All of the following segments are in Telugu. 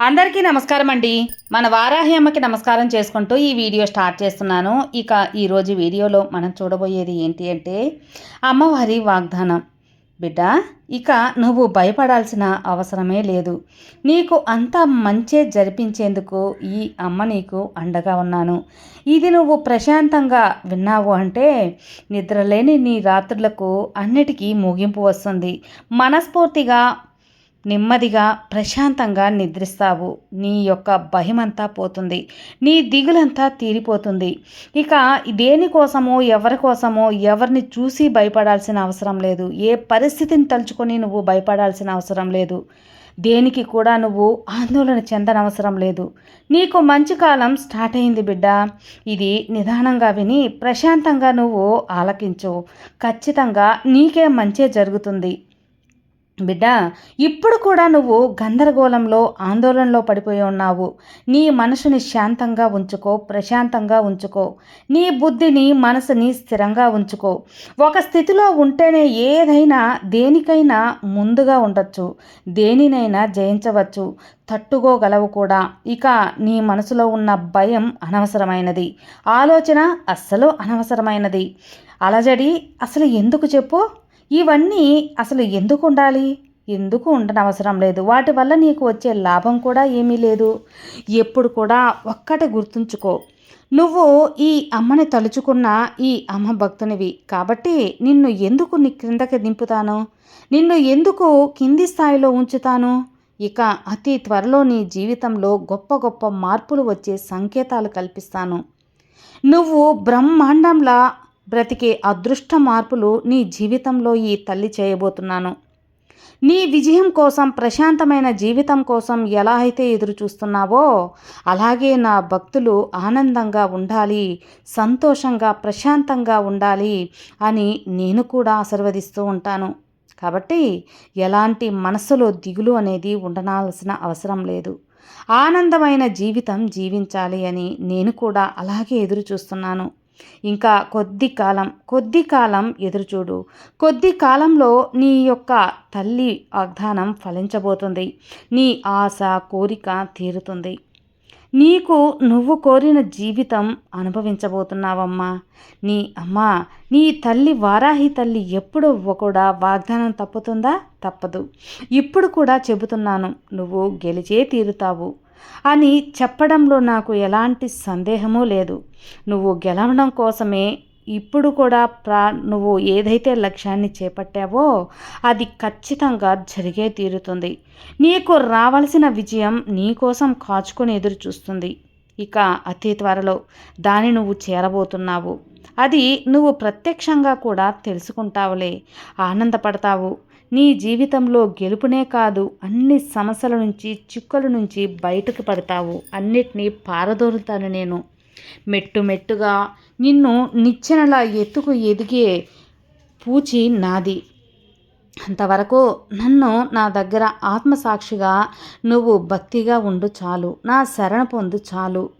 అందరికీ నమస్కారం అండి. మన వారాహి అమ్మకి నమస్కారం చేసుకుంటూ ఈ వీడియో స్టార్ట్ చేస్తున్నాను. ఇక ఈరోజు వీడియోలో మనం చూడబోయేది ఏంటి అంటే అమ్మవారి వాగ్దానం. బిడ్డ ఇక నువ్వు భయపడాల్సిన అవసరమే లేదు. నీకు అంత మంచే జరిపించేందుకు ఈ అమ్మ నీకు అండగా ఉన్నాను. ఇది నువ్వు ప్రశాంతంగా విన్నావు అంటే నిద్రలేని నీ రాత్రులకు అన్నిటికీ ముగింపు వస్తుంది. మనస్ఫూర్తిగా నెమ్మదిగా ప్రశాంతంగా నిద్రిస్తావు. నీ యొక్క భయమంతా పోతుంది. నీ దిగులంతా తీరిపోతుంది. ఇక దేనికోసమో ఎవరి కోసమో ఎవరిని చూసి భయపడాల్సిన అవసరం లేదు. ఏ పరిస్థితిని తలుచుకొని నువ్వు భయపడాల్సిన అవసరం లేదు. దేనికి కూడా నువ్వు ఆందోళన చెందనవసరం లేదు. నీకు మంచి కాలం స్టార్ట్ అయింది బిడ్డ. ఇది నిదానంగా విని ప్రశాంతంగా నువ్వు ఆలకించు. ఖచ్చితంగా నీకే మంచే జరుగుతుంది. బిడ్డ ఇప్పుడు కూడా నువ్వు గందరగోళంలో ఆందోళనలో పడిపోయి ఉన్నావు. నీ మనసుని శాంతంగా ఉంచుకో ప్రశాంతంగా ఉంచుకో. నీ బుద్ధిని మనసుని స్థిరంగా ఉంచుకో. ఒక స్థితిలో ఉంటేనే ఏదైనా దేనికైనా ముందుగా ఉండొచ్చు. దేనినైనా జయించవచ్చు. తట్టుకోగలవు కూడా. ఇక నీ మనసులో ఉన్న భయం అనవసరమైనది. ఆలోచన అస్సలు అనవసరమైనది. అలజడి అసలు ఎందుకు చెప్పు? ఇవన్నీ అసలు ఎందుకు ఉండాలి? ఎందుకు ఉండనవసరం లేదు? వాటి వల్ల నీకు వచ్చే లాభం కూడా ఏమీ లేదు. ఎప్పుడు కూడా ఒక్కటి గుర్తుంచుకో. నువ్వు ఈ అమ్మని తలుచుకున్న ఈ అమ్మ భక్తునివి. కాబట్టి నిన్ను ఎందుకు నీ క్రిందకి దింపుతాను? నిన్ను ఎందుకు కింది స్థాయిలో ఉంచుతాను? ఇక అతి త్వరలో నీ జీవితంలో గొప్ప గొప్ప మార్పులు వచ్చే సంకేతాలు కల్పిస్తాను. నువ్వు బ్రహ్మాండంలా బ్రతికే అదృష్ట మార్పులు నీ జీవితంలో ఈ తల్లి చేయబోతున్నాను. నీ విజయం కోసం ప్రశాంతమైన జీవితం కోసం ఎలా అయితే ఎదురు చూస్తున్నావో అలాగే నా భక్తులు ఆనందంగా ఉండాలి సంతోషంగా ప్రశాంతంగా ఉండాలి అని నేను కూడా ఆశీర్వదిస్తూ ఉంటాను. కాబట్టి ఎలాంటి మనసులో దిగులు అనేది ఉండనాల్సిన అవసరం లేదు. ఆనందమైన జీవితం జీవించాలి అని నేను కూడా అలాగే ఎదురు చూస్తున్నాను ఇంకా కొద్ది కాలం కొద్ది కాలం ఎదురుచూడు. కొద్ది కాలంలో నీ యొక్క తల్లి వాగ్దానం ఫలించబోతుంది. నీ ఆశ కోరిక తీరుతుంది. నీకు నువ్వు కోరిన జీవితం అనుభవించబోతున్నావమ్మా. నీ అమ్మ నీ తల్లి వారాహి తల్లి ఎప్పుడు కూడా వాగ్దానం తప్పుతుందా? తప్పదు. ఇప్పుడు కూడా చెబుతున్నాను నువ్వు గెలిచే తీరుతావు. అని చెప్పడంలో నాకు ఎలాంటి సందేహమూ లేదు. నువ్వు గెలవడం కోసమే ఇప్పుడు కూడా ప్రా నువ్వు ఏదైతే లక్ష్యాన్ని చేపట్టావో అది ఖచ్చితంగా జరిగే తీరుతుంది. నీకు రావలసిన విజయం నీకోసం కాచుకొని ఎదురు చూస్తుంది. ఇక అతి త్వరలో దాన్ని నువ్వు చేరబోతున్నావు. అది నువ్వు ప్రత్యక్షంగా కూడా తెలుసుకుంటావులే. ఆనందపడతావు. నీ జీవితంలో గెలుపునే కాదు అన్ని సమస్యల నుంచి చిక్కుల నుంచి బయటకు పడతావు. అన్నిటినీ పారదోరుతాను నేను. మెట్టు మెట్టుగా నిన్ను నిచ్చెనలా ఎత్తుకు ఎదిగే పూచి నాది. అంతవరకు నన్ను నా దగ్గర ఆత్మసాక్షిగా నువ్వు భక్తిగా ఉండు చాలు. నా శరణ పొందు చాలు.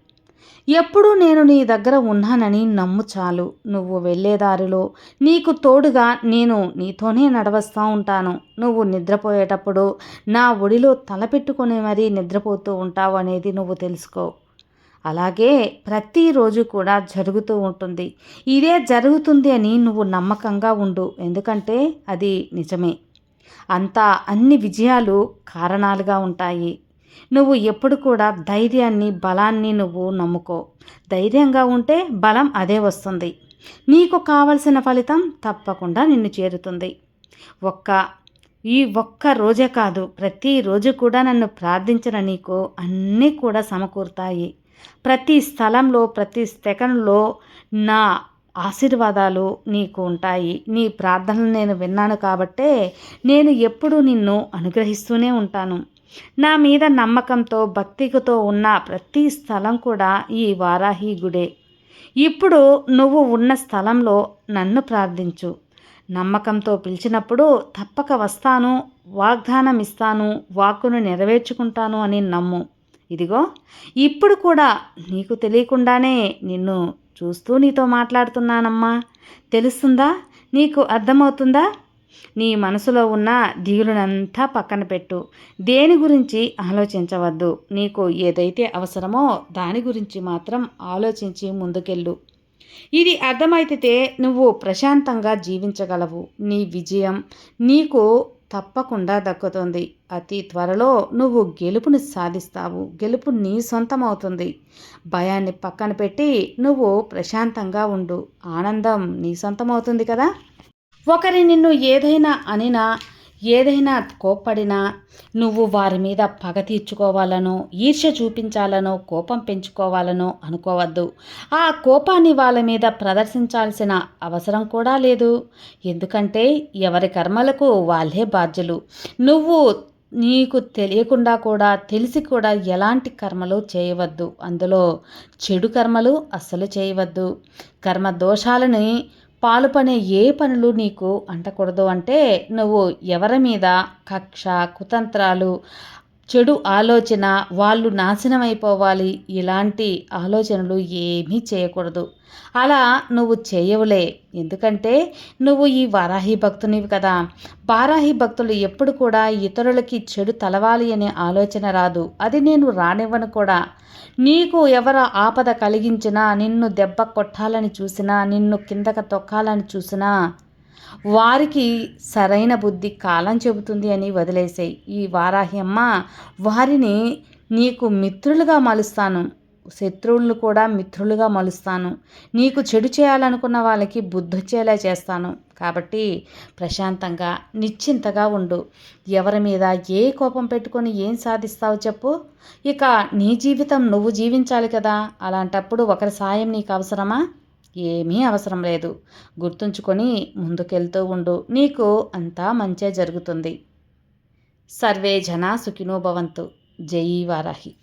ఎప్పుడూ నేను నీ దగ్గర ఉన్నానని నమ్ము చాలు. నువ్వు వెళ్ళేదారిలో నీకు తోడుగా నేను నీతోనే నడవస్తూ ఉంటాను. నువ్వు నిద్రపోయేటప్పుడు నా ఒడిలో తలపెట్టుకుని మరీ నిద్రపోతూ ఉంటావు అనేది నువ్వు తెలుసుకో. అలాగే ప్రతిరోజు కూడా జరుగుతూ ఉంటుంది. ఇదే జరుగుతుంది అని నువ్వు నమ్మకంగా ఉండు. ఎందుకంటే అది నిజమే. అంతా అన్ని విజయాలు కారణాలుగా ఉంటాయి. నువ్వు ఎప్పుడు కూడా ధైర్యాన్ని బలాన్ని నువ్వు నమ్ముకో. ధైర్యంగా ఉంటే బలం అదే వస్తుంది. నీకు కావలసిన ఫలితం తప్పకుండా నిన్ను చేరుతుంది. ఒక్క ఈ ఒక్క రోజే కాదు ప్రతిరోజు కూడా నన్ను ప్రార్థించిన నీకు అన్నీ కూడా సమకూరుతాయి. ప్రతి స్థలంలో ప్రతి సెకండ్లో నా ఆశీర్వాదాలు నీకు ఉంటాయి. నీ ప్రార్థనలు నేను విన్నాను కాబట్టే నేను ఎప్పుడూ నిన్ను అనుగ్రహిస్తూనే ఉంటాను. నా మీద నమ్మకంతో భక్తితో ఉన్న ప్రతి స్థలం కూడా ఈ వారాహి గుడే. ఇప్పుడు నువ్వు ఉన్న స్థలంలో నన్ను ప్రార్థించు. నమ్మకంతో పిలిచినప్పుడు తప్పక వస్తాను వాగ్దానం ఇస్తాను వాక్కును నెరవేర్చుకుంటాను అని నమ్ము. ఇదిగో ఇప్పుడు కూడా నీకు తెలియకుండానే నిన్ను చూస్తూ నీతో మాట్లాడుతున్నానమ్మా. తెలుస్తుందా? నీకు అర్థమవుతుందా? నీ మనసులో ఉన్న దిగులునంతా పక్కన పెట్టు. దేని గురించి ఆలోచించవద్దు. నీకు ఏదైతే అవసరమో దాని గురించి మాత్రం ఆలోచించి ముందుకెళ్ళు. ఇది అర్థమైతే నువ్వు ప్రశాంతంగా జీవించగలవు. నీ విజయం నీకు తప్పకుండా దక్కుతుంది. అతి త్వరలో నువ్వు గెలుపుని సాధిస్తావు. గెలుపు నీ సొంతమవుతుంది. భయాన్ని పక్కన పెట్టి నువ్వు ప్రశాంతంగా ఉండు. ఆనందం నీ సొంతమవుతుంది కదా? ఒకరి నిన్ను ఏదైనా అనినా ఏదైనా కోప్పడినా నువ్వు వారి మీద పగ తీర్చుకోవాలనో ఈర్ష్య చూపించాలనో కోపం పెంచుకోవాలనో అనుకోవద్దు. ఆ కోపాన్ని వాళ్ళ మీద ప్రదర్శించాల్సిన అవసరం కూడా లేదు. ఎందుకంటే ఎవరి కర్మలకు వాళ్ళే బాధ్యులు. నువ్వు నీకు తెలియకుండా కూడా తెలిసి కూడా ఎలాంటి కర్మలు చేయవద్దు. అందులో చెడు కర్మలు అస్సలు చేయవద్దు. కర్మ దోషాలని పాలుపనే ఏ పనులు నీకు అంటకూడదు అంటే నువ్వు ఎవరి మీద కక్ష కుతంత్రాలు చెడు ఆలోచన వాళ్ళు నాశనం అయిపోవాలి ఇలాంటి ఆలోచనలు ఏమీ చేయకూడదు. అలా నువ్వు చేయవులే. ఎందుకంటే నువ్వు ఈ వారాహి భక్తునివి కదా. వారాహి భక్తులు ఎప్పుడు కూడా ఇతరులకి చెడు తలవాలి అనే ఆలోచన రాదు. అది నేను రానివ్వను కూడా. నీకు ఎవరు ఆపద కలిగించినా నిన్ను దెబ్బ కొట్టాలని చూసినా నిన్ను కిందక తొక్కాలని చూసినా వారికి సరైన బుద్ధి కాలం చెబుతుంది అని వదిలేసాయి. ఈ వారాహ్యమ్మ వారిని నీకు మిత్రులుగా మలుస్తాను. శత్రువులను కూడా మిత్రులుగా మలుస్తాను. నీకు చెడు చేయాలనుకున్న వాళ్ళకి బుద్ధొచ్చేలా చేస్తాను. కాబట్టి ప్రశాంతంగా నిశ్చింతగా ఉండు. ఎవరి మీద ఏ కోపం పెట్టుకొని ఏం సాధిస్తావు చెప్పు. ఇక నీ జీవితం నువ్వు జీవించాలి కదా. అలాంటప్పుడు ఒకరి సాయం నీకు అవసరమా? ఏమీ అవసరం లేదు. గుర్తుంచుకొని ముందుకెళ్తూ ఉండు. నీకు అంతా మంచే జరుగుతుంది. సర్వే జనా సుఖినో భవంతు. వారాహి.